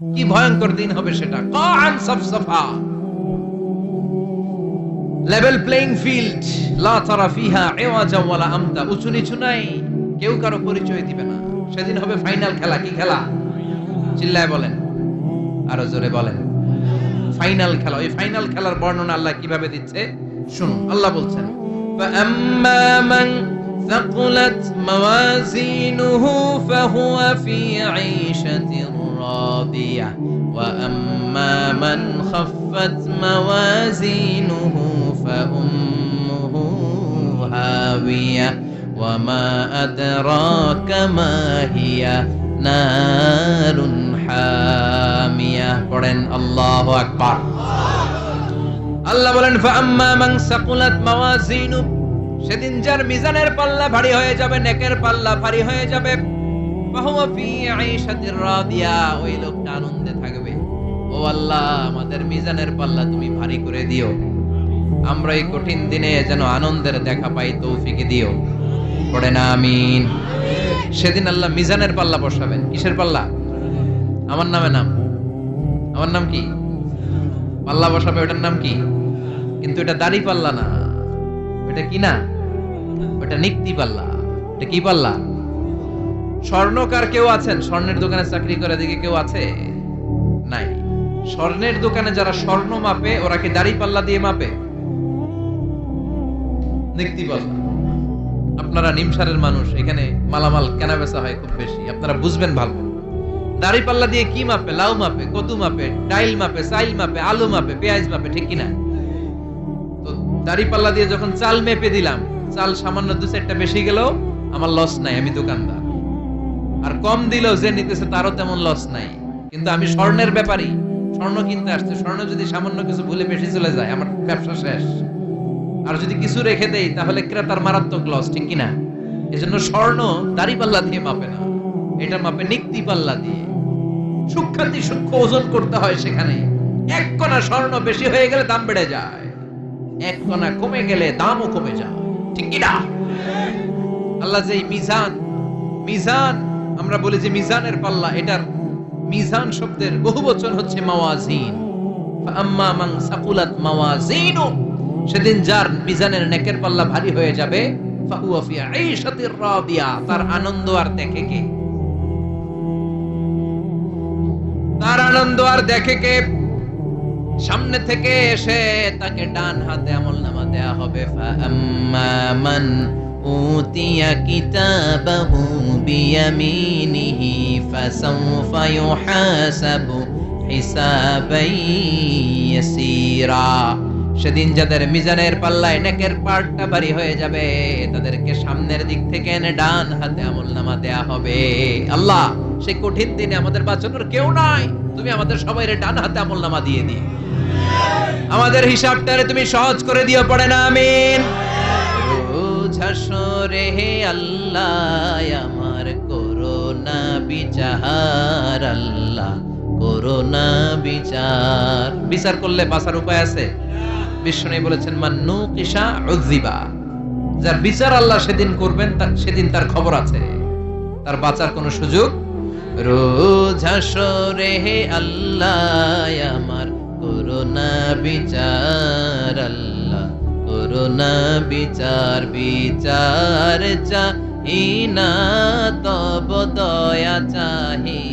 কি ভয়ঙ্কর দিন হবে সেটা কান সাফসাফা লেভেল প্লেইং ফিল্ড লা তারা ফিহা ইওয়াজা ওয়ালা আমতা উঁচু নিচু নাই কেউ কারো পরিচয় দিবে না সেদিন হবে ফাইনাল খেলা কি খেলা চিল্লায় বলেন আরো জোরে বলেন ফাইনাল খেলা ওই ফাইনাল খেলার বর্ণনা আল্লাহ কিভাবে দিচ্ছে শুনুন আল্লাহ বলছেন فأما من ثقلت موازينه فهو في عيشة راضية وأما من خفت موازينه فأمه هاوية وما أدراك ما هي نار حامية পড়েন আল্লাহু আকবার আল্লাহ বলেন ফাআম্মা মান সাকুলাত মাওয়াজিনু সেদিন যার মিজানের পাল্লা ভারী হয়ে যাবে নেকের পাল্লা ভারী হয়ে যাবে ওই লোকটা আনন্দে থাকবে। ও আল্লাহ, আমাদের মিজানের পাল্লা তুমি ভারী করে দিও। আমরা এই কঠিন দিনে যেন আনন্দের দেখা পাই, তৌফিক দিও। পড়ে না, আমিন। সেদিন আল্লাহ মিজানের পাল্লা বসাবেন। কিসের পাল্লা? আমার নামে নাম। আমার নাম কি? পাল্লা বসাবে, ওটার নাম কি? কিন্তু এটা দাড়ি পাল্লা না। এটা কি না? ওটা নিক্তি পাল্লা। এটা কি পাল্লা? স্বর্ণকার কেউ আছেন? স্বর্ণের দোকানে চাকরি করে দিকে কেউ আছে? নাই। স্বর্ণের দোকানে যারা স্বর্ণ মাপে, ওরা কি দাড়ি পাল্লা দিয়ে মাপে? আপনারা নিমসারের মানুষ, এখানে মালামাল কেনা বেচা হয় খুব বেশি। আপনারা বুঝবেন ভালো। দাড়ি পাল্লা দিয়ে কি মাপে? লাউ মাপে, কদু মাপে, ডাইল মাপে, চাইল মাপে, আলু মাপে, পেঁয়াজ মাপে, ঠিক কিনা? তো দাড়ি পাল্লা দিয়ে যখন চাল মেপে দিলাম, চাল সামান্য দু চারটা বেশি গেলেও আমার লস নাই, আমি দোকানদার। আর কম দিলেও যে নিতেছে তারও তেমন লস নাই। কিন্তু আমি স্বর্ণের ব্যাপারই স্বর্ণ কিনতে আসছে। স্বর্ণ যদি সামান্য কিছু ভুলে বেশি চলে যায়, আমার ব্যবসা শেষ। আর যদি কিছু রেখে দেই, তাহলে ক্রেতার মারাত্মক লস ঠিক কিনা? এজন্য স্বর্ণ দাড়ি পাল্লা দিয়ে মাপে না। এটা মাপে নিক্তি পাল্লা দিয়ে। সূক্ষ্মাতি সূক্ষ্ম ওজন করতে হয় সেখানে। এক কণা স্বর্ণ বেশি হয়ে গেলে দাম বেড়ে যায়। এক কণা কমে গেলে দামও কমে যায়। ঠিক কিনা? আল্লাহ যে এই মিজান মিজান আমরা বলি যে মিজানের পাল্লা, এটার মিজান শব্দের বহু বচন হচ্ছে মাওয়াজিন। আম্মা মান সাকুলাত সেদিন যার মিজানের নেকের পাল্লা ভারী হয়ে যাবে ফি রাদিয়া তার আনন্দ আর দেখে কে? তার আনন্দ আর দেখে কে? সামনে থেকে এসে তাকে ডান হাতে আমল নামা দেয়া হবে, ফাআম্মা মান উতিয়া কিতাবাহু বিয়ামিনিহি ফাসাউফা ইউহাসাবু হিসাবাই ইয়াসীরা সেদিন যাদের মিজানের পাল্লায় নেকের পার্টটা ভারী হয়ে যাবে, তাদেরকে সামনের দিক থেকে এনে ডান হাতে আমল নামা দেয়া হবে। আল্লাহ, সেই কঠিন দিনে আমাদের বাঁচানোর কেউ নাই। তুমি আমাদের সবাই ডান হাতে আমল নামা দিয়ে দিও। আমাদের হিসাবটারে তুমি সহজ করে দিও, পড়ে না, আমিন। আল্লাহ, আমার করোনা বিচার, আল্লাহ করোনা বিচার। বিচার করলে বাঁচার উপায় আছে? বিষ্ণু বলেছেন, মান্নু কিসা উজ্জিবা যার বিচার আল্লাহ সেদিন করবেন সেদিন তার খবর আছে। তার বাঁচার কোনো সুযোগ রোজ হে আল্লাহ, আমার করোনা বিচার, আল্লাহ করোনা বিচার বিচার চাহি না, তব দয়া চাহি।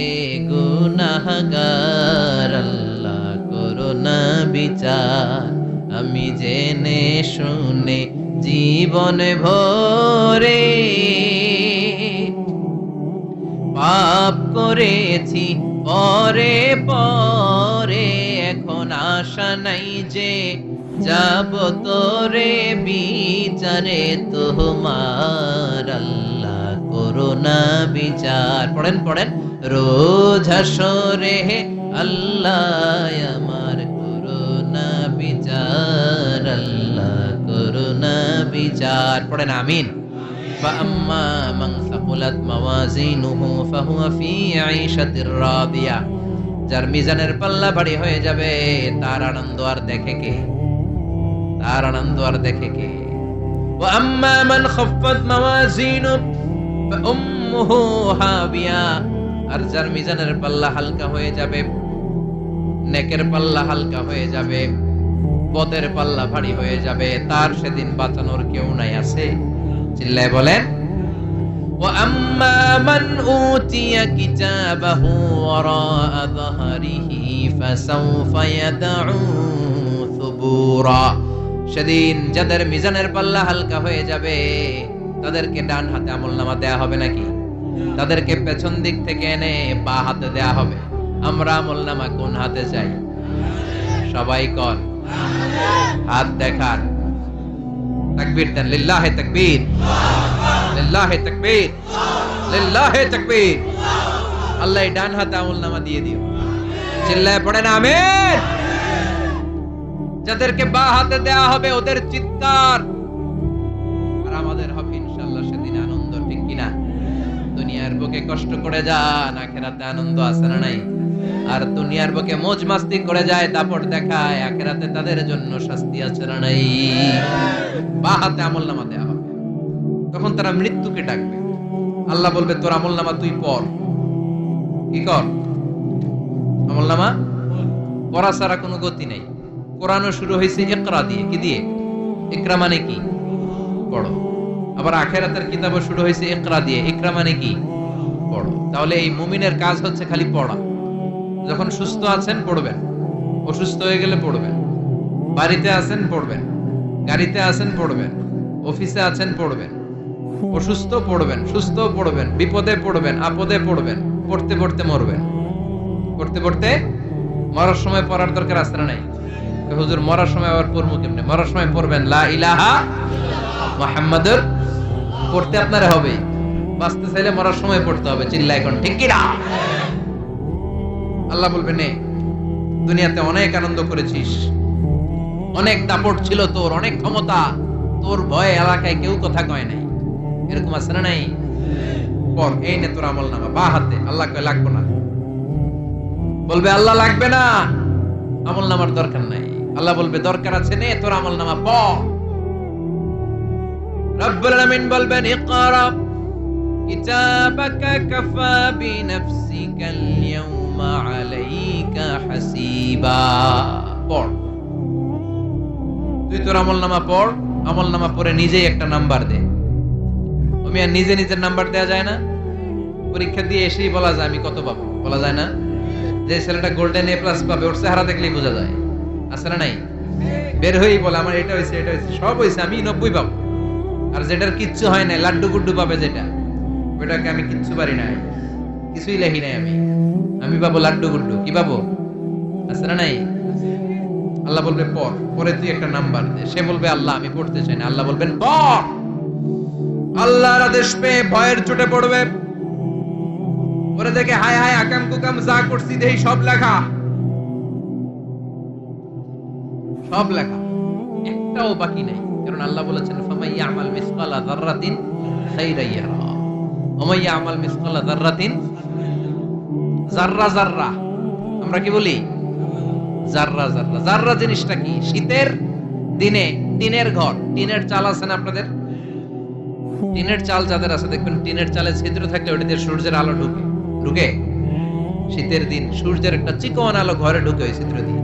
এ গুনাহগার, আল্লাহ করোনা বিচার। আমি জেনে শুনে জীবন ভরে পাপ করেছি, পরে পরে এখন আশা নাই যে যাব তোরে বিচারে তোমার আল্লাহ করোনা বিচার পড়েন পড়েন রোজ হাসরে হে আল্লাহ আমার করোনা বিচার আল্লাহ করোনা বিচার পড়েন আমিন فأما من ثقلت موازينه فهو في عيشة راضية যার মিজানের পাল্লা ভারী হয়ে যাবে তার আনন্দ আর দেখে কে তার আনন্দ আর দেখে কে? আম্মা মান হাবিয়া। আর যার মিজানের পাল্লা হালকা হয়ে যাবে, নেকের পাল্লা হালকা হয়ে যাবে, বদের পাল্লা ভারী হয়ে যাবে, তার সেদিন বাঁচানোর কেউ নাই আছে। চিল্লায় বলেন ও আম্মা মান সেদিন যাদের মিজানের পাল্লা হালকা হয়ে যাবে, তাদেরকে ডান হাতে আমল নামা দেয়া হবে নাকি? তাদেরকে পেছন দিক থেকে এনে বা হাতে দেয়া হবে। আমরা আমল নামা কোন হাতে চাই? সবাই কর হাত দেখান। তাকবীর দেন। লিল্লাহে তাকবীর। লিল্লাহে তাকবীর। লিল্লাহে তাকবীর। আল্লাহ ডান হাতে আমল নামা দিয়ে দিও। চিল্লায় পড়েন আমিন। যাদেরকে বা হাতে দেয়া হবে ওদের চিৎকার। আর আমাদের হবে ইনশাআল্লাহ সেদিন আনন্দ, ঠিক কিনা? দুনিয়ার বুকে কষ্ট করে যান, আখেরাতে আনন্দ আছে না নাই? আর দুনিয়ার বুকে মোজ মাস্তি করে যায়, দাপট দেখায়, আখেরাতে তাদের জন্য শাস্তি আছে না নাই? বা হাতে আমল নামা দেওয়া হবে। তখন তারা মৃত্যুকে ডাকবে। আল্লাহ বলবে, তোর আমল নামা তুই পড় কি কর? আমল নামা পড়া ছাড়া কোনো গতি নেই। কোরআনও শুরু হয়েছে একরা দিয়ে। কি দিয়ে? ইকরা মানে কি? পড়ো। আবার আখেরাতের কিতাবও শুরু হয়েছে একরা দিয়ে। ইকরা মানে কি? পড়ো। তাহলে এই মুমিনের কাজ হচ্ছে খালি পড়া। যখন সুস্থ আছেন, পড়বেন। অসুস্থ হয়ে গেলে পড়বেন। বাড়িতে আছেন, পড়বেন। গাড়িতে আছেন, পড়বেন। অফিসে আছেন, পড়বেন। অসুস্থ পড়বেন, সুস্থ পড়বেন। বিপদে পড়বেন, আপদে পড়বেন। পড়তে পড়তে মরবেন। পড়তে পড়তে মরার সময় পড়ার দরকার না নাই? হুজুর মরার সময় আবার পড়ব কেমনে? মরার সময় পড়বেন। লা ইলাহা মুহাম্মাদুর পড়তে আপনার হবে। বাঁচতে চাইলে মরার সময় পড়তে হবে। চিল্লা এখন ঠিক কি না আল্লাহ বলবে নে দুনিয়াতে অনেক আনন্দ করেছিস। অনেক দাপট ছিল তোর, অনেক ক্ষমতা। তোর ভয়ে এলাকায় কেউ কথা কয় নাই। এরকম আছে না নাই? এই নে তোর আমল নামা বা হাতে। আল্লাহ কয়, লাগবো না। বলবে, আল্লাহ লাগবে না। আমল নামার দরকার নাই। আল্লাহ বলবে, দরকার আছে নে, তোর আমল নামা পড়। রব্বুল আলামিন বলবেন, ইকরা কিতাবাকা কাফা বিনাফসিকা আল-ইয়াওমা আলাইকা হাসিবা। পড়। তুই তোর আমল নামা পড়, আমল নামা পড়ে নিজেই একটা নাম্বার দে। আমি আর নিজে নিজের নাম্বার দেয়া যায় না। পরীক্ষা দিয়ে এসেই বলা যায়, আমি কত পাবো? বলা যায় না? যে ছেলেটা গোল্ডেন এ প্লাস পাবে, ওর চেহারা দেখলেই বোঝা যায়। আছে না নাই? বের হয়েই বলে, আমার এটা হয়েছে এটা হয়েছে। সব হয়েছে, আমি নব্বই পাবো। আর যেটার কিচ্ছু হয় নাই লাড্ডু গুড্ডু পাবে যেটা। ওটাকে আমি কিচ্ছু পারি নাই কিছুই লেখি নাই আমি। আমি পাবো লাড্ডু গুড্ডু। কি পাবো? আছে না নাই? আল্লাহ বলবে, পর। পরে তুই একটা নাম্বার দে। সে বলবে, আল্লাহ, আমি পড়তে চাই না। আল্লাহ বলবেন, পর। আল্লাহর আদেশ পেয়ে ভয়ের চোটে পড়বে। ওরে দেখে, হায় হায়, আকাম কুকাম যা করছি, দেই সব লেখা। সব লেখা। একটাও বাকি নাই। কারণ আল্লাহ বলেছেন ফামাইয়া আমাল মিসকালা যাররাতিন খাইরা ইয়ারা। ওমাইয়া আমাল মিসকালা আমরা কি বলি? জিনিসটা কি? শীতের দিনে টিনের ঘর। টিনের চাল আছে না আপনাদের? টিনের চাল যাদের আছে, দেখবেন টিনের চালে ছিদ্র থাকলে ওটা দিয়ে সূর্যের আলো ঢুকে। ঢুকে? শীতের দিন সূর্যের একটা চিকন আলো ঘরে ঢুকে ওই ছিদ্র দিয়ে।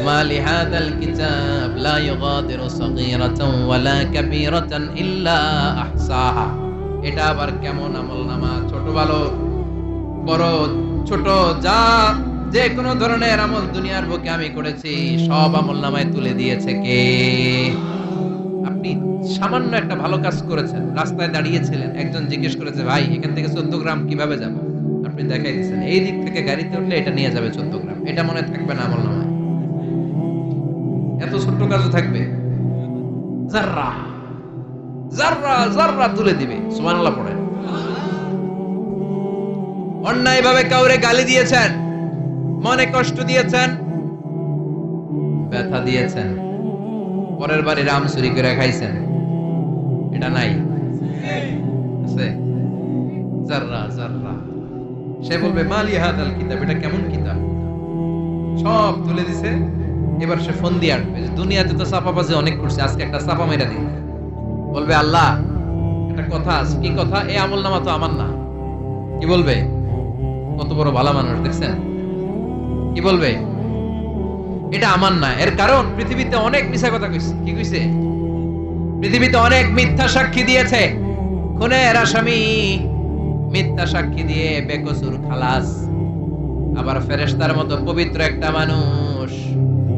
ما لهذا الكتاب لا يغادر صغيرة ولا كبيرة إلا أحصاها এটা আবার কেমন আমল নামা ছোট ভালো বড় ছোট যা যে কোনো ধরনের আমল দুনিয়ার বুকে আমি করেছি সব আমল নামায় তুলে দিয়েছে কে আপনি সামান্য একটা ভালো কাজ করেছেন রাস্তায় দাঁড়িয়েছিলেন একজন জিজ্ঞেস করেছে ভাই এখান থেকে চোদ্দ গ্রাম কিভাবে যাব আপনি দেখাই দিচ্ছেন এই দিক থেকে গাড়িতে উঠলে এটা নিয়ে যাবে চোদ্দ গ্রাম এটা মনে থাকবে না আমল নামায় এত ছোট্ট কাজও থাকবে? জাররা। জাররা জাররা তুলে দিবে। সুবহানাল্লাহ পড়েন। অন্যায় ভাবে কাউরে গালি দিয়েছেন, মনে কষ্ট দিয়েছেন, ব্যথা দিয়েছেন, পরের বাড়ি রাম চুরি করে খাইছেন। এটা নাই। সে বলবে, মালি হাদাল কিতাব, এটা কেমন কিতাব? সব তুলে দিছে। এবার সে ফোন দিয়ে আটবে যে, দুনিয়াতে তো চাপাবাজি অনেক করছে, আজকে একটা চাপা মেরা দিন বলবে, আল্লাহ, একটা কথা আছে। কি কথা? এই আমল নামা তো আমার না। কি বলবে? কত বড় ভালো মানুষ, দেখছেন? কি বলবে? এটা আমার না। এর কারণ, পৃথিবীতে অনেক মিথ্যা কথা কইছে। কি কইছে? পৃথিবীতে অনেক মিথ্যা সাক্ষী দিয়েছে। খুনের আসামি মিথ্যা সাক্ষী দিয়ে বেকসুর খালাস। আবার ফেরেশতার মতো পবিত্র একটা মানুষ।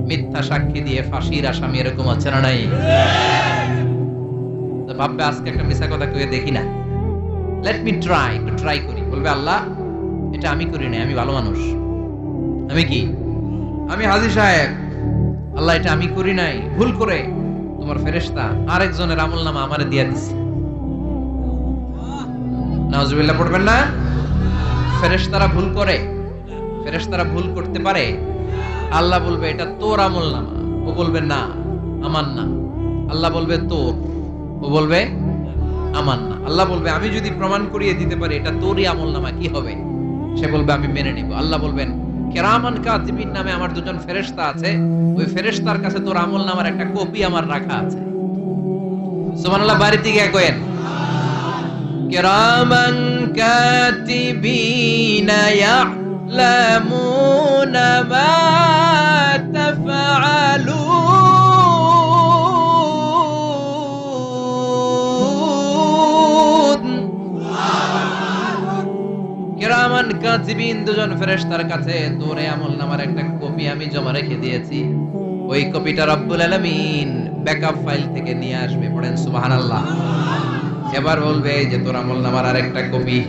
মিথ্যা সাক্ষী দিয়ে ফাঁসির আসামি এরকম আছে না নাই? ভাববে আজকে একটা মিথ্যা কথা কয়ে দেখি না। লেট মি ট্রাই একটু ট্রাই করি। বলবে, আল্লাহ, এটা আমি করি না আমি ভালো মানুষ। আমি কি? আমি হাজি সাহেব। আল্লাহ, এটা আমি করি নাই। ভুল করে তোমার ফেরেশতা আরেকজনের আমল নামা আমারে দিয়া দিছে। নাউজুবিল্লাহ, পড়বেন না? ফেরেশতারা ভুল করে। ফেরেশতারা ভুল করতে পারে। আল্লাহ বলবে এটা তোর আমল নামা। ও বলবে না আমার না। আল্লাহ বলবে তোর। ও বলবে আমার না। আল্লাহ বলবে আমি যদি প্রমাণ করিয়ে দিতে পারি এটা তোরই আমল নামা কি হবে? সে বলবে আমি মেনে নিব। আল্লাহ বলবেন কেরামান কাতিবিন নামে আমার দুজন ফেরেশতা আছে। ওই ফেরেশতার কাছে তোর আমল নামার একটা কপি আমার রাখা আছে। সুবহানাল্লাহ বাড়ি থেকে কয়েন কেরামান কাতিবিনা ইয়ালামুনা মা তাফআলুন কিরামান কাতিবিন দুজন ফেরেশতার কাছে তোরে আমল নামার একটা কপি আমি জমা রেখে দিয়েছি। ওই কপিটা রব্বুল আলামিন ব্যাকআপ ফাইল থেকে নিয়ে আসবে, পড়েন সুবহানাল্লাহ। এবার বলবে যে তোর আমল নামার আরেকটা কপি।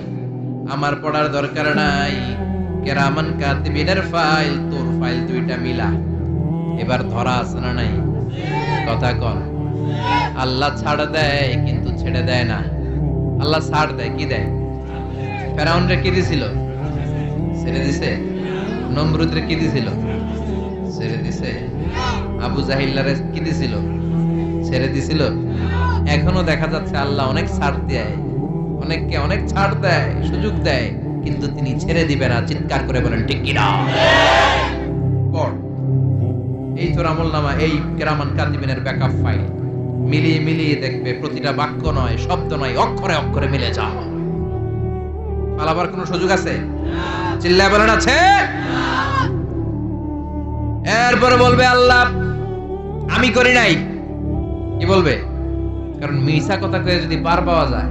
আমার পড়ার দরকার নাই। কেরামান কাতিবিনের ফাইল, তোর ফাইল দুইটা মিলা। এবার ধরা আছে না নাই? কথা কন। আল্লাহ ছাড় দেয়, কিন্তু ছেড়ে দেয় না। আল্লাহ ছাড় দেয়, কি দেয়? ফেরাউনরে কি দিছিল? ছেড়ে দিছে। নমরুদরে কি দিছিল? ছেড়ে দিছে। আবু জাহিল্লারে কি দিছিল? ছেড়ে দিছিল। এখনও দেখা যাচ্ছে আল্লাহ অনেক ছাড় দেয়। অনেককে অনেক ছাড় দেয়, সুযোগ দেয়। কিন্তু তিনি ছেড়ে দিবে না, চিৎকার করে বলেন, ঠিক কিনা? এই তোর আমল নামা, এই কেরামান কাতিবিনের ব্যাকআপ ফাইল মিলিয়ে মিলিয়ে দেখবে, প্রতিটা বাক্য নয়, শব্দ নয়, অক্ষরে অক্ষরে মিলে যা পালাবার কোনো সুযোগ আছে? চিল্লায় বলেন, আছে। এরপরে বলবে, আল্লাহ, আমি করি নাই। কি বলবে? কারণ মিশা কথা কয়ে যদি পার পাওয়া যায়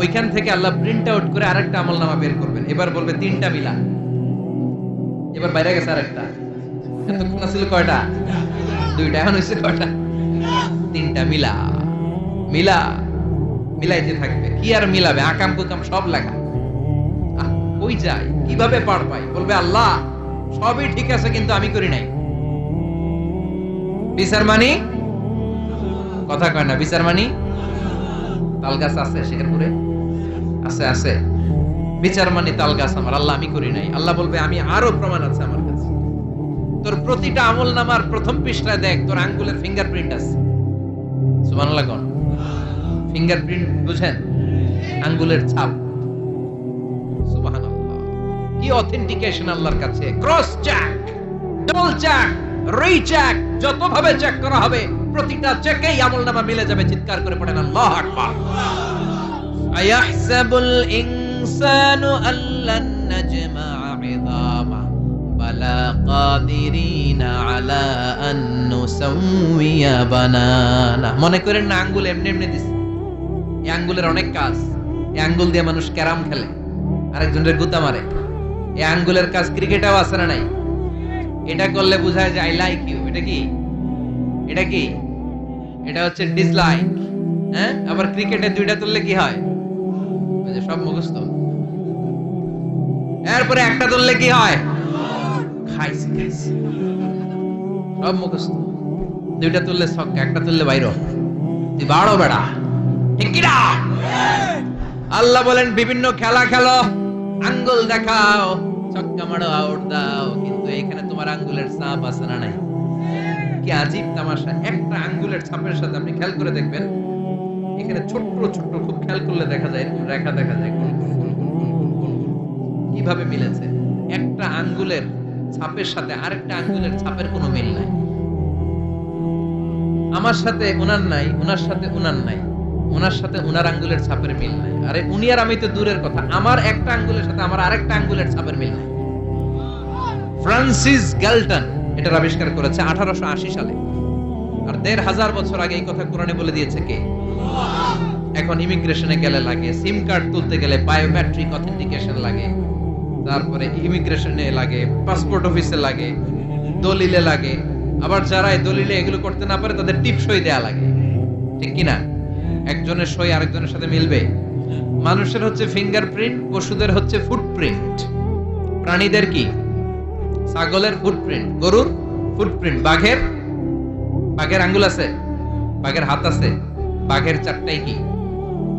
ওইখান থেকে আল্লাহ প্রিন্ট আউট করে আরেকটা আমল নামা বের করবেন। এবার বলবে তিনটা মিলা এবার বাইরে গেছে আরেকটা। এতক্ষণ ছিল কয়টা? দুইটা, এখন হয়েছে কয়টা? তিনটা মিলা মিলা মিলাইতে থাকবে। কি আর মিলাবে? আকাম কুকাম সব লেখা কই যায়? কীভাবে পার পাই? বলবে, আল্লাহ, সবই ঠিক আছে, কিন্তু আমি করি নাই। বিচার মানি? কথা কয় না। বিচার মানি? তাল গাছ আছে, শেখরপুরে। আছে আছে। বিচার মানি তাল গাছ আমার, আল্লাহ আমি করি নাই। আল্লাহ বলবে, আমি আরও প্রমাণ আছে আমার কাছে। তোর প্রতিটা আমল নামার প্রথম পৃষ্ঠায় দেখ, তোর আঙ্গুলের ফিঙ্গারপ্রিন্ট আছে। সুবহানাল্লাহ কোন? ফিঙ্গারপ্রিন্ট বুঝেন? আঙ্গুলের ছাপ। কি অথেন্টিকেশন আল্লাহর কাছে? ক্রস চেক ডবল চেক যত ভাবে চেক করা হবে, প্রতিটা চেকেই আমলনামা মিলে যাবে, চিৎকার করে পড়েন, আল্লাহু আকবার। আয়াহসাবুল ইনসানু আল্লান নাজমা'a 'idama বালা কাদিরিনা আলা আন নুসাউইয়া বানানা মনে করেন না, আঙ্গুল এমনি এমনি দিছে। এই আঙ্গুলের অনেক কাজ। এই আঙ্গুল দিয়ে মানুষ ক্যারাম খেলে। আরেকজনের গুতা মারে। এই আঙ্গুলের কাজ ক্রিকেটেও আছে না নাই? এটা করলে বোঝায় যে আই লাইক ইউ এটা কি? এটা কি? এটা হচ্ছে ডিসলাইক হ্যাঁ? আবার ক্রিকেটে দুইটা তুললে কি হয়? সব মুখস্থ। এরপরে একটা তুললে কি হয়? খাইছি খাইছি। সব মুখস্থ। দুইটা তুললে ছক্কা, একটা তুললে বাইর। তুই বাড়ো বেড়া। ঠিক আল্লাহ বলেন, বিভিন্ন খেলা খেলো, আঙ্গুল দেখাও, ছক্কা মারো আউট দাও। কিন্তু এখানে তোমার আঙ্গুলের ছাপ আছে না নাই? কি আজীব তামাশা। একটা আঙ্গুলের ছাপের সাথে আপনি খেয়াল করে দেখবেন এখানে ছোট্ট ছোট্ট খুব খেয়াল করলে দেখা যায়, রেখা দেখা যায় কোন কোন কোন কোন গুন গুন গুন কীভাবে মিলেছে? একটা আঙ্গুলের ছাপের সাথে আরেকটা আঙ্গুলের ছাপের কোনো মিল নাই। আমার সাথে ওনার নাই, ওনার সাথে ওনার নাই, ওনার সাথে ওনার আঙ্গুলের ছাপের মিল নাই। আরে উনি আর আমি তো দূরের কথা, আমার একটা আঙ্গুলের সাথে আমার আরেকটা আঙ্গুলের ছাপের মিল নাই। ফ্রান্সিস গ্যালটন এটার আবিষ্কার করেছে আঠারোশো আশি সালে। আর দেড় হাজার বছর আগে এই কথা কোরআনে বলে দিয়েছে কে? এখন ইমিগ্রেশনে গেলে লাগে, সিম কার্ড তুলতে গেলে বায়োমেট্রিক অথেন্টিকেশন লাগে, তারপরে ইমিগ্রেশনে লাগে পাসপোর্ট অফিসে লাগে, দলিলে লাগে, আবার যারা দলিলে এগুলো করতে না পারে তাদের টিপ সই দেয়া লাগে, ঠিক কি না? একজনের সই আরেকজনের সাথে মিলবে। মানুষের হচ্ছে ফিঙ্গারপ্রিন্ট পশুদের হচ্ছে ফুটপ্রিন্ট প্রাণীদের কি? ছাগলের ফুটপ্রিন্ট গরুর ফুটপ্রিন্ট বাঘের? বাঘের আঙ্গুল আছে? বাঘের হাত আছে? বাঘের চারটাই কি?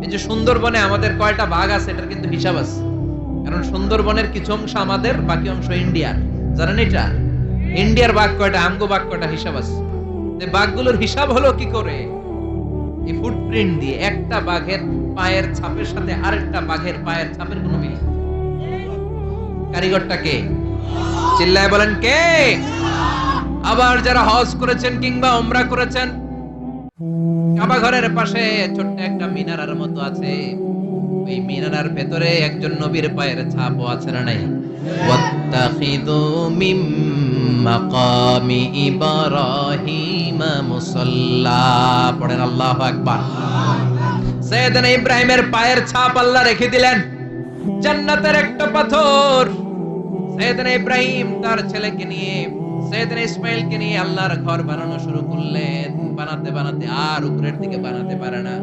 এই যে সুন্দরবনে আমাদের কয়টা বাঘ আছে, এটার কিন্তু হিসাব আছে। কারণ সুন্দরবনের কিছু অংশ আমাদের, বাকি অংশ ইন্ডিয়ার। জানেন এটা? ইন্ডিয়ার বাঘ কয়টা, আমগো বাঘ কয়টা হিসাব আছে। বাঘগুলোর হিসাব হলো কি করে? এই ফুটপ্রিন্ট দিয়ে একটা বাঘের পায়ের ছাপের সাথে আরেকটা বাঘের পায়ের ছাপের কোনো মিল। কারিগরটা কে? চিল্লায় বলেন কে? আবার যারা হজ করেছেন কিংবা উমরা করেছেন কাবা ঘরের পাশে ছোট্ট একটা মিনারার মতো আছে। ওই মিনারার ভেতরে একজন নবীর পায়ের ছাপও আছে না নাই? পড়েন আকবার। ইব্রাহিমের পায়ের ছাপ আল্লাহ রেখে দিলেন। জান্নাতের একটা পাথর। সৈয়দনা ইব্রাহিম তার ছেলেকে নিয়ে নিয়ে আল্লাহর ঘর বানানো শুরু করলেন। বানাতে বানাতে আর উপরের দিকে বানাতে পারে না।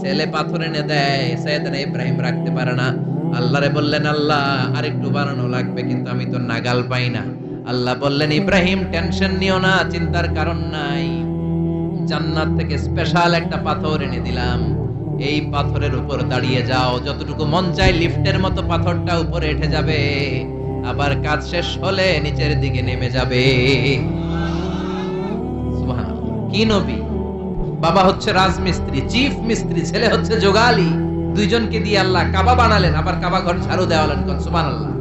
ছেলে পাথর এনে দেয় ইব্রাহিম রাখতে পারে না। আল্লাহরে বললেন, আল্লাহ, আরেকটু বানানো লাগবে, কিন্তু আমি তো নাগাল পাই না। আল্লাহ বললেন, ইব্রাহিম, টেনশন নিও না, চিন্তার কারণ নাই। জান্নাত থেকে স্পেশাল একটা পাথর এনে দিলাম। এই পাথরের উপর দাঁড়িয়ে যাও। যতটুকু মন চায়, লিফটের মতো পাথরটা উপরে উঠে যাবে। আবার কাজ শেষ হলে নিচের দিকে নেমে যাবে। কি নবী? বাবা হচ্ছে রাজমিস্ত্রি, চিফ মিস্ত্রি, ছেলে হচ্ছে যোগালি দুইজনকে দিয়ে আল্লাহ কাবা বানালেন, আবার কাবা ঘর ঝাড়ু দেওয়ালেন সুবহানাল্লাহ।